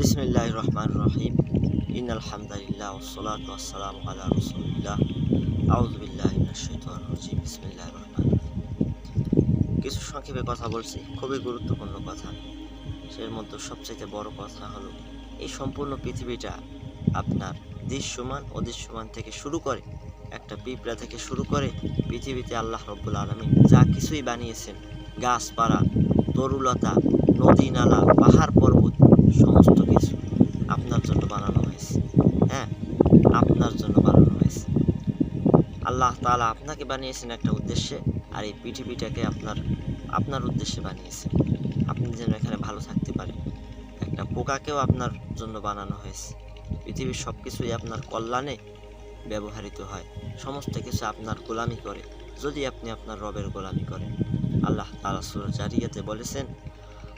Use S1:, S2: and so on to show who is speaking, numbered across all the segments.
S1: বিসমিল্লাহ রহমান রহিম ইন আলহামদুলিল্লাহ ওসলাত আসসালাম আলা রসুলিল্লাহ আউজবিল্লাহ রজিম বিসমিল্লাহ রহমান কিছু সংক্ষেপে কথা বলছি খুবই গুরুত্বপূর্ণ কথা সের মধ্যে সবচেয়ে বড় কথা হলো এই সম্পূর্ণ পৃথিবীটা আপনার দৃশ্যমান অদৃশ্যমান থেকে শুরু করে, একটা পিঁপড়া থেকে শুরু করে পৃথিবীতে আল্লাহ রব্বুল আলমী যা কিছুই বানিয়েছেন, গাছপালা, তরুলতা নদী নালা পাহাড় পর্বত, সমস্ত কিছু আপনার জন্য বানানো হয়েছে হ্যাঁ আপনার জন্য বানানো হয়েছে তাআলা আপনাকে বানিয়েছেন একটা উদ্দেশ্যে আর এই পৃথিবীটাকে আপনার আপনার উদ্দেশ্যে বানিয়েছেন আপনি যেন এখানে ভালো থাকতে পারেন। একটা পোকাকেও আপনার জন্য বানানো হয়েছে। পৃথিবীর সব কিছুই আপনার কল্যাণে ব্যবহৃত হয়। সমস্ত কিছু আপনার গোলামি করে, যদি আপনি আপনার রবের গোলামি করেন। আল্লাহ তাআলা সূরা জারিয়াতে বলেছেন,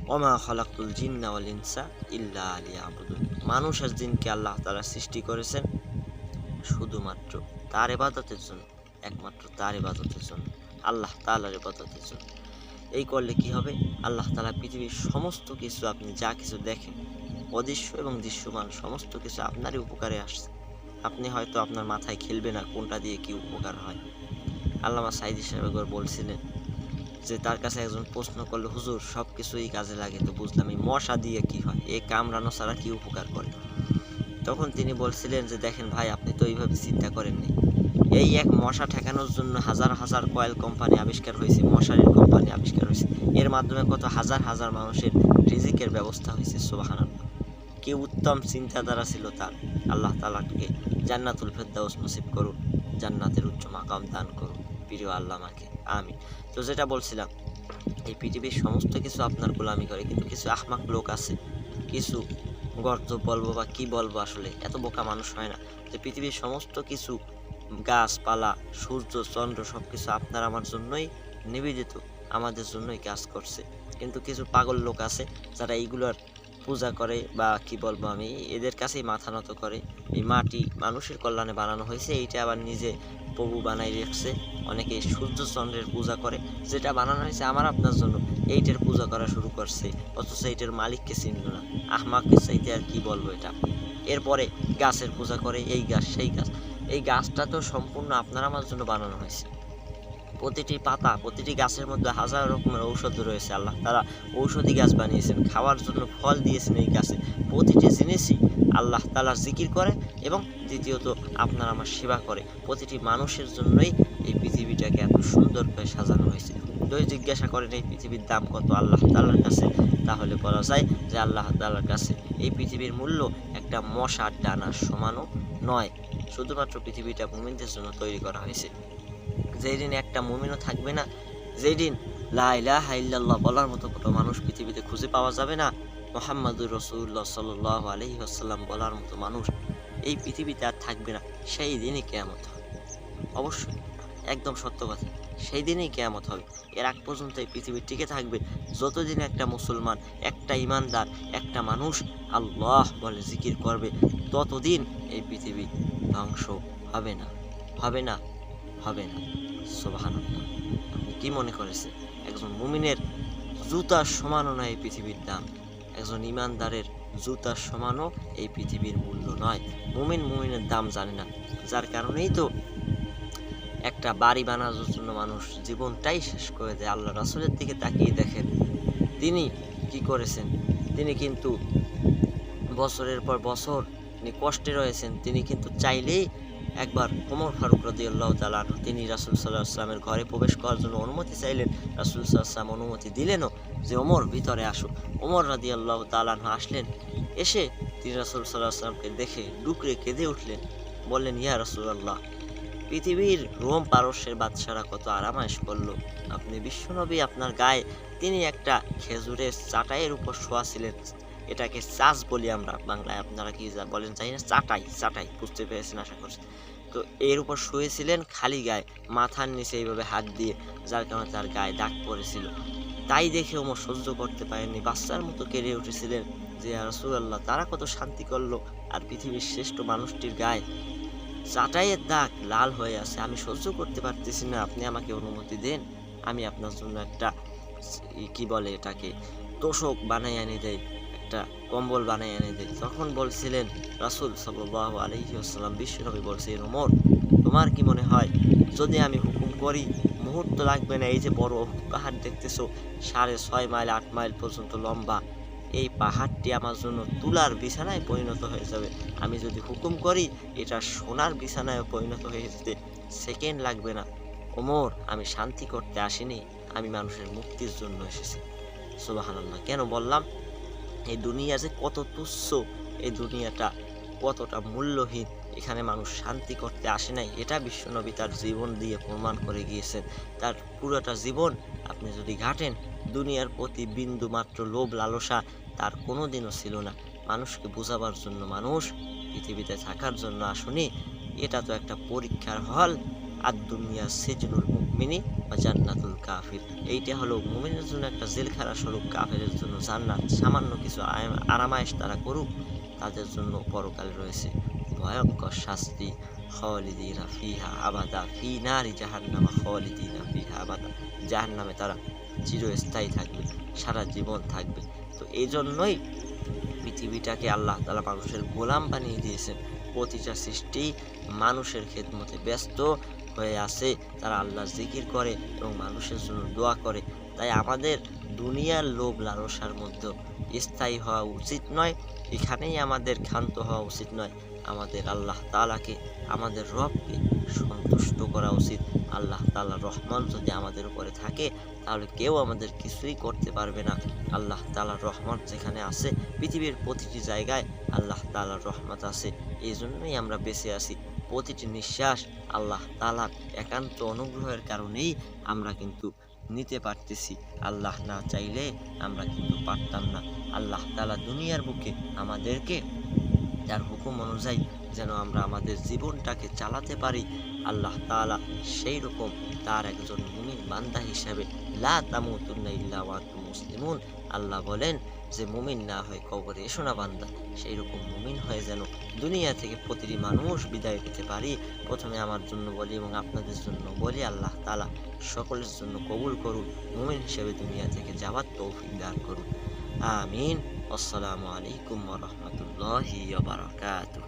S1: ওমা খলাকুল জিন্না ওয়াল ইনসা ইল্লা লিয়াবুদুন। মানুষ আর জিনকে আল্লাহ তালা সৃষ্টি করেছেন শুধুমাত্র তার এবাদতের জন্য। একমাত্র তার ইবাদতের জন্য আল্লাহ তাআলার ইবাদতের জন্য এই করলে কি হবে? আল্লাহ তালা পৃথিবীর সমস্ত কিছু আপনি যা কিছু দেখেন, অদৃশ্য এবং দৃশ্যমান সমস্ত কিছু আপনারই উপকারে আসছে। আপনি হয়তো আপনার মাথায় খেলবে না কোনটা দিয়ে কি উপকার হয়। আল্লামা সাইদি সাহেব একবার বলছিলেন যে, তার কাছে একজন প্রশ্ন করল, হুজুর সব কিছুই কাজে লাগে, তো বুঝলাম এই মশা দিয়ে কি হয়? এ কামড়ানো ছাড়া কি উপকার করে? তখন তিনি বলছিলেন যে, দেখেন ভাই, আপনি তো এইভাবে চিন্তা করেননি। এই এক মশা ঠেকানোর জন্য হাজার হাজার কয়েল কোম্পানি আবিষ্কার হয়েছে, মশারির কোম্পানি আবিষ্কার হয়েছে। এর মাধ্যমে কত হাজার হাজার মানুষের রিজিকের ব্যবস্থা হয়েছে সুবাহান কি উত্তম চিন্তাধারা ছিল তার। আল্লাহ তালাকে জান্নাতুল ফেরদাউস নসিব করুন, জান্নাতের উচ্চ মাকাম দান করুন, প্রিয় আল্লাহ আল্লামাকে আমি তো যেটা বলছিলাম, এই পৃথিবীর সমস্ত কিছু আপনার গোলামি করে, কিন্তু কিছু আহমাক লোক আছে, কিছু গর্ত বলব বা কি বলব আসলে, এত বোকা মানুষ হয় না। যে পৃথিবীর সমস্ত কিছু গাছপালা, সূর্য, চন্দ্র সব কিছু আপনার আমার জন্যই নিবেদিত, আমাদের জন্যই কাজ করছে। কিন্তু কিছু পাগল লোক আছে যারা এইগুলোর পূজা করে বা কি বলব আমি, এদের কাছেই মাথা নত করে। এই মাটি মানুষের কল্যাণে বানানো হয়েছে, এইটা আবার নিজে প্রভু বানাই রেখেছে। অনেকে সূর্য, চন্দ্রের পূজা করে, যেটা বানানো হয়েছে আমার আপনার জন্য, এইটার পূজা করা শুরু করছে। অথচ এইটার মালিককে চিনল না। আহমাকে চাইতে আর কি বলব এটা? এরপরে গাছের পূজা করে, এই গাছ, সেই গাছ। এই গাছটা তো সম্পূর্ণ আপনার আমার জন্য বানানো হয়েছে। প্রতিটি পাতা, প্রতিটি গাছের মধ্যে হাজার রকমের ঔষধ রয়েছে, আল্লাহ তারা ঔষধি গাছ বানিয়েছেন, খাওয়ার জন্য ফল দিয়েছেন এই গাছে। প্রতিটি জিনিসই আল্লাহ তালার জিকির করে এবং দ্বিতীয়ত আপনার আমার সেবা করে। প্রতিটি মানুষের জন্যই এই পৃথিবীটাকে এত সুন্দর করে সাজানো হয়েছে। যদি জিজ্ঞাসা করেন, এই পৃথিবীর দাম কত আল্লাহ তালার কাছে? তাহলে বলা যায় যে আল্লাহ তালার কাছে এই পৃথিবীর মূল্য একটা মশার ডানার সমানও নয়। শুধুমাত্র পৃথিবীটা মুমিনদের জন্য তৈরি করা হয়েছে। যেই দিন একটা মুমিনও থাকবে না, যেই দিন লাইলাহ ইল্লাল্লাহ বলার মতো কোনো মানুষ পৃথিবীতে খুঁজে পাওয়া যাবে না, মোহাম্মদুর রসুল্লাহ সাল্লাহ আলহি আসাল্লাম বলার মতো মানুষ এই পৃথিবীতে আর থাকবে না, সেই দিনই কেয়ামত হবে। অবশ্যই, একদম সত্য কথা, সেই দিনেই কেয়ামত হবে। এর আগ পর্যন্ত এই পৃথিবী টিকে থাকবে যতদিন একটা মুসলমান, একটা ইমানদার, একটা মানুষ আল্লাহ বলে জিকির করবে ততদিন এই পৃথিবী ধ্বংস হবে না হবে না হবে না। সোবাহান আপনি কি মনে করেছে? একজন মুমিনের জুতার সমানও নয় এই পৃথিবীর দাম। একজন ইমানদারের জুতার সমানও এই পৃথিবীর মূল্য নয়। মুমিন মুমিনের দাম জানে না। যার কারণেই তো একটা বাড়ি বানানোর জন্য মানুষ জীবনটাই শেষ করে দেয়। আল্লাহ রাসুলের দিকে তাকিয়ে দেখেন। তিনি কি করেছেন? তিনি কিন্তু বছরের পর বছর তিনি কষ্টে রয়েছেন, তিনি কিন্তু চাইলেই একবার ওমর ফারুক রদি আল্লাহ তালান তিনি রাসুল সাল্লাহ আসলামের ঘরে প্রবেশ করার জন্য অনুমতি চাইলেন। রাসুল সাল্লাম অনুমতি দিলেনও যে, ওমর, ভিতরে আসো। ওমর রাদি আল্লাহ তালান আসলেন, এসে তিনি রাসুল সাল্লাহ আসলামকে দেখে ডুকরে কেঁদে উঠলেন। বললেন, ইয়া রসুল আল্লাহ পৃথিবীর রোম পারস্যের বাদশারা কত আরামায়েশ করল। আপনি বিশ্বনবী, আপনার গায়ে তিনি একটা খেজুরের চাটাইয়ের উপর শোয়া ছিলেন। এটাকে চাষ বলি আমরা বাংলায়। আপনারা কি যা বলেন চাই না, চাটাই চাটাই, বুঝতে পেরেছেন আশা করছি। তো এর উপর শুয়েছিলেন খালি গায়ে, মাথার নিচে এইভাবে হাত দিয়ে, যার কারণে তার গায়ে দাগ পড়েছিল। তাই দেখে ওমর সহ্য করতে পারেননি। বাচ্চার মতো কেড়ে উঠেছিলেন যে রসুল্লাহ তারা কত শান্তি করল আর পৃথিবীর শ্রেষ্ঠ মানুষটির গায়ে চাটাইয়ের দাগ লাল হয়ে আছে। আমি সহ্য করতে পারতেছি না। আপনি আমাকে অনুমতি দেন। আমি আপনার জন্য একটা, কি বলে এটাকে, তোষক বানাই আনি দেয় একটা কম্বল বানিয়ে এনে দেয় তখন বলছিলেন, রাসুল সাল্লাহ আলহিউসাল্লাম বিশ্বনবী বলছিলেন ওমর, তোমার কি মনে হয়, যদি আমি হুকুম করি, মুহূর্ত লাগবে না, এই যে বড় পাহাড় দেখতেছো, সাড়ে ছয় মাইল, আট মাইল পর্যন্ত লম্বা, এই পাহাড়টি আমার জন্য তুলার বিছানায় পরিণত হয়ে যাবে। আমি যদি হুকুম করি, এটা সোনার বিছানায় পরিণত হয়ে যেতে সেকেন্ড লাগবে না। ওমর, আমি শান্তি করতে আসিনি, আমি মানুষের মুক্তির জন্য এসেছি। সুবাহান্লাহ কেন বললাম? এই দুনিয়া যে কত তুচ্ছ, এই দুনিয়াটা কতটা মূল্যহীন, এখানে মানুষ শান্তি করতে আসে নাই, এটা বিশ্বনবী তার জীবন দিয়ে প্রমাণ করে গিয়েছেন। তার পুরোটা জীবন আপনি যদি ঘাটেন, দুনিয়ার প্রতি বিন্দু মাত্র লোভ লালসা তার কোনো দিনও ছিল না। মানুষকে বোঝাবার জন্য মানুষ, পৃথিবীতে থাকার জন্য আসুনি, এটা তো একটা পরীক্ষার হল। আর দুনিয়া সেজনুল মুকমিনী বা জান্নাতুল কাফির। এইটা হলো মুমিনের জন্য একটা জেলখানা স্বরূপ কাফেরের জন্য জান্নাত। সামান্য কিছু আরামায়েশ তারা করুক, তাদের জন্য পরকাল রয়েছে। ভয়ঙ্কর শাস্তি। খলিদিনা ফিহা আবাদা, ফি নারি জাহান্নামা খলিদিনা ফিহা আবাদা। জাহান্নামে তারা চিরস্থায়ী থাকবে, সারা জীবন থাকবে। তো এই জন্যই পৃথিবীটাকে আল্লাহ তালা মানুষের গোলাম বানিয়ে দিয়েছেন। প্রতিটা সৃষ্টি মানুষের খেদমতে ব্যস্ত হয়ে আছে তারা আল্লাহ জিকির করে এবং মানুষের জন্য দোয়া করে। তাই আমাদের দুনিয়ার লোভ লালসার মধ্যে স্থায়ী হওয়া উচিত নয়, এখানেই আমাদের ক্ষান্ত হওয়া উচিত নয়। আমাদের আল্লাহ তালাকে আমাদের রবকে সন্তুষ্ট করা উচিত। আল্লাহ তালার রহমান যদি আমাদের উপরে থাকে, তাহলে কেউ আমাদের কিছুই করতে পারবে না। আল্লাহ তালার রহমান যেখানে আছে, পৃথিবীর প্রতিটি জায়গায় আল্লাহ তালার রহমত আছে। এই জন্যই আমরা বেঁচে আছি। প্রতিটি নিঃশ্বাস আল্লাহ তালার একান্ত অনুগ্রহের কারণেই আমরা কিন্তু নিতে পারতেছি। আল্লাহ না চাইলে আমরা কিন্তু পারতাম না। আল্লাহ তালা দুনিয়ার বুকে আমাদেরকে তার হুকুম অনুযায়ী যেন আমরা আমাদের জীবনটাকে চালাতে পারি, আল্লাহ তাআলা সেই রকম তার একজন মুমিন বান্দা হিসাবে লা তামুতুন্না ইল্লা মুসলিমুন। আল্লাহ বলেন যে মুমিন না হয় কবরে এসো না বান্দা, সেই রকম মুমিন হয়ে যেন দুনিয়া থেকে প্রতিটি মানুষ বিদায় পেতে পারি। প্রথমে আমার জন্য বলি এবং আপনাদের জন্য বলি, আল্লাহ তালা সকলের জন্য কবুল করুন, মুমিন হিসেবে দুনিয়া থেকে যাওয়ার তৌফিক দান করুন। আমিন। আসসালামু আলাইকুম রহমতুল্লাহ বারাকাতুহু।